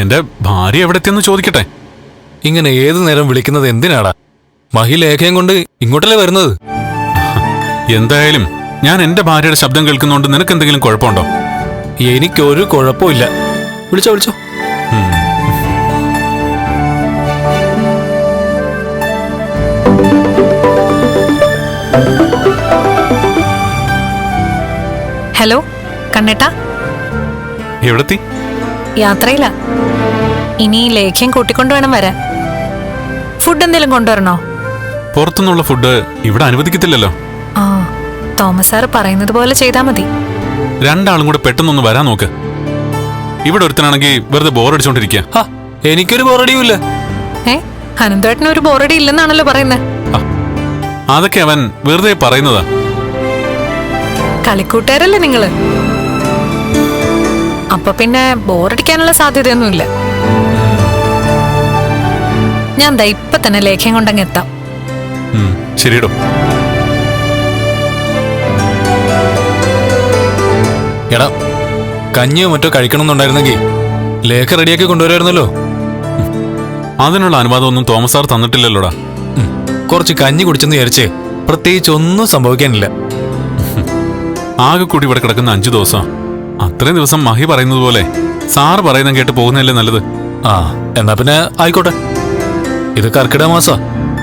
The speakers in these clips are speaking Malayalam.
എന്റെ ഭാര്യ എവിടെ എത്തിയെന്ന് ചോദിക്കട്ടെ? ഇങ്ങനെ ഏതു നേരം വിളിക്കുന്നത് എന്തിനാടാ? മഹി ലേഖയും കൊണ്ട് ഇങ്ങോട്ടല്ലേ വരുന്നത്? എന്തായാലും ഞാൻ എന്റെ ഭാര്യയുടെ ശബ്ദം കേൾക്കുന്നോണ്ട് നിനക്ക് എന്തെങ്കിലും കുഴപ്പമുണ്ടോ? എനിക്കൊരു കുഴപ്പമില്ല. വിളിച്ചോ വിളിച്ചോ. ഹലോ കണ്ണേട്ടാ. എവിടെത്തി? യാത്രയില്ല ഇനി ലേഖ്യം കൂട്ടിക്കൊണ്ടു വേണം വരാൻ. ഫുഡ് എന്തെങ്കിലും കൊണ്ടുവരണോ? പുറത്തുനിന്നുള്ള ഫുഡ് ഇവിടെ അനുവദിക്കത്തില്ലല്ലോ. ആ തോമസ് സാർ പറയുന്നത് പോലെ ചെയ്താൽ മതി. രണ്ടാളും കൂടെ പെട്ടെന്നൊന്ന് വരാൻ നോക്ക്. ഇവിടെ ഒരുത്തനാണെങ്കിൽ വെറുതെ ബോറടിച്ചോണ്ടിരിക്കുക ഹാ എനിക്കൊരു ബോറടിയുമില്ല. ഏ അനന്തേട്ടന് ഒരു ബോറടി ഇല്ലെന്നാണല്ലോ പറയുന്നത് അതൊക്കെ അവൻ വെറുതെ പറയുന്നതാ. കളിക്കൂട്ടുകാരല്ലേ നിങ്ങൾ? അപ്പൊ പിന്നെ ബോറടിക്കാനുള്ള സാധ്യതയൊന്നുമില്ല. ഞാൻ ദാ ഇപ്പൊ തന്നെ ലേഖ്യം കൊണ്ടങ്ങ് എത്താം. ഉം, ശരിയിടോ. എടാ കഞ്ഞിയോ മറ്റോ കഴിക്കണമെന്നുണ്ടായിരുന്നെങ്കിൽ ലേഖ റെഡിയാക്കി കൊണ്ടുവരുമായിരുന്നല്ലോ അതിനുള്ള അനുവാദമൊന്നും തോമസ് സാർ തന്നിട്ടില്ലല്ലോടാ. ഉം. കുറച്ച് കഞ്ഞി കുടിച്ചെന്ന് വിചാരിച്ച് പ്രത്യേകിച്ച് ഒന്നും സംഭവിക്കാനില്ല. ആകെ കൂടി ഇവിടെ കിടക്കുന്ന അഞ്ചു ദിവസം. അത്രയും ദിവസം മഹി പറയുന്നത് പോലെ സാറ് പറയുന്ന കേട്ട് പോകുന്നതല്ലേ നല്ലത്? ആ എന്നാ പിന്നെ ആയിക്കോട്ടെ. ഇത് കർക്കിട മാസ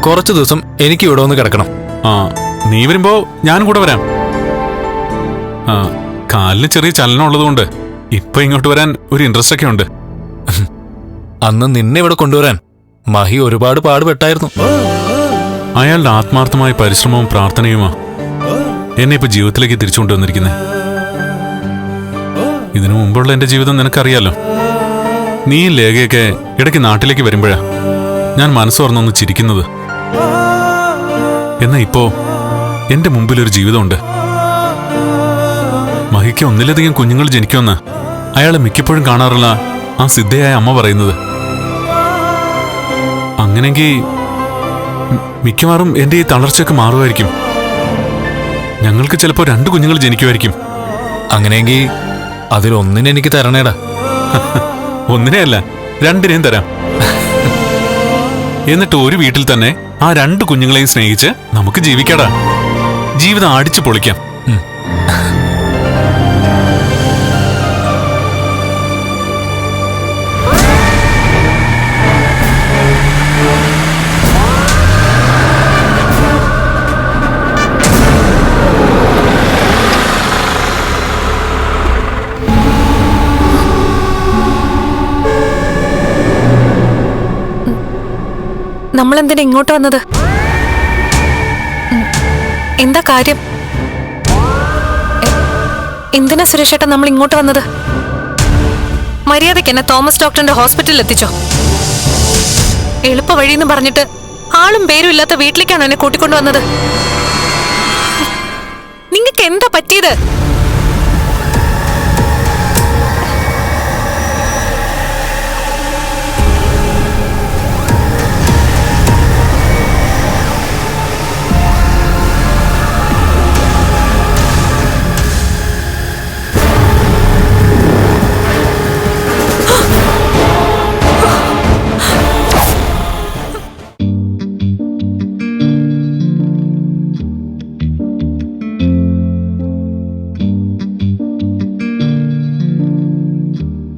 കുറച്ച് ദിവസം എനിക്ക് ഇവിടെ വന്ന് കിടക്കണം. ആ നീ വരുമ്പോ ഞാൻ കൂടെ വരാം. ആ കാലിന് ചെറിയ ചലനം ഉള്ളതുകൊണ്ട് ഇപ്പൊ ഇങ്ങോട്ട് വരാൻ ഒരു ഇൻട്രസ്റ്റ് ഒക്കെ ഉണ്ട്. അന്ന് നിന്നെ ഇവിടെ കൊണ്ടുവരാൻ മഹി ഒരുപാട് പാടുപെട്ടായിരുന്നു. അയാളുടെ ആത്മാർത്ഥമായ പരിശ്രമവും പ്രാർത്ഥനയുമാ എന്നെ ഇപ്പൊ ജീവിതത്തിലേക്ക് തിരിച്ചു കൊണ്ടുവന്നിരിക്കുന്നത് ഇതിനു മുമ്പുള്ള എന്റെ ജീവിതം നിനക്കറിയാലോ. നീ ലേഖയൊക്കെ ഇടയ്ക്ക് നാട്ടിലേക്ക് വരുമ്പോഴാ ഞാൻ മനസ്സോർന്നൊന്ന് ചിരിക്കുന്നത്. എന്നാ ഇപ്പോ എന്റെ മുമ്പിൽ ഒരു ജീവിതമുണ്ട്. മഹിക്ക് ഒന്നിലധികം കുഞ്ഞുങ്ങൾ ജനിക്കുമെന്ന് അയാളെ മിക്കപ്പോഴും കാണാറുള്ള ആ സിദ്ധയായ അമ്മ പറയുന്നത്. അങ്ങനെങ്കിൽ മിക്കവാറും എന്റെ ഈ തളർച്ചയൊക്കെ മാറുമായിരിക്കും. ഞങ്ങൾക്ക് ചിലപ്പോൾ രണ്ട് കുഞ്ഞുങ്ങൾ ജനിക്കുമായിരിക്കും. അങ്ങനെയെങ്കിൽ അതിലൊന്നിനെ എനിക്ക് തരണേടാ. ഒന്നിനെയല്ല രണ്ടിനെയും തരാം. എന്നിട്ട് ഒരു വീട്ടിൽ തന്നെ ആ രണ്ട് കുഞ്ഞുങ്ങളെയും സ്നേഹിച്ച് നമുക്ക് ജീവിക്കടാ. ജീവിതം അടിച്ചു പൊളിക്കാം. നമ്മൾ എന്തിനാ ഇങ്ങോട്ട് വന്നത്? എന്താ കാര്യം? എന്തിനാ സുരേഷേട്ടാ നമ്മൾ ഇങ്ങോട്ട് വന്നത്? മര്യാദയ്ക്ക് എന്നെ തോമസ് ഡോക്ടറിന്റെ ഹോസ്പിറ്റലിൽ എത്തിച്ചോ. എളുപ്പ വഴിയെന്ന് പറഞ്ഞിട്ട് ആളും പേരും ഇല്ലാത്ത വീട്ടിലേക്കാണ് എന്നെ കൂട്ടിക്കൊണ്ടു വന്നത് നിങ്ങൾക്ക് എന്താ പറ്റിയത്?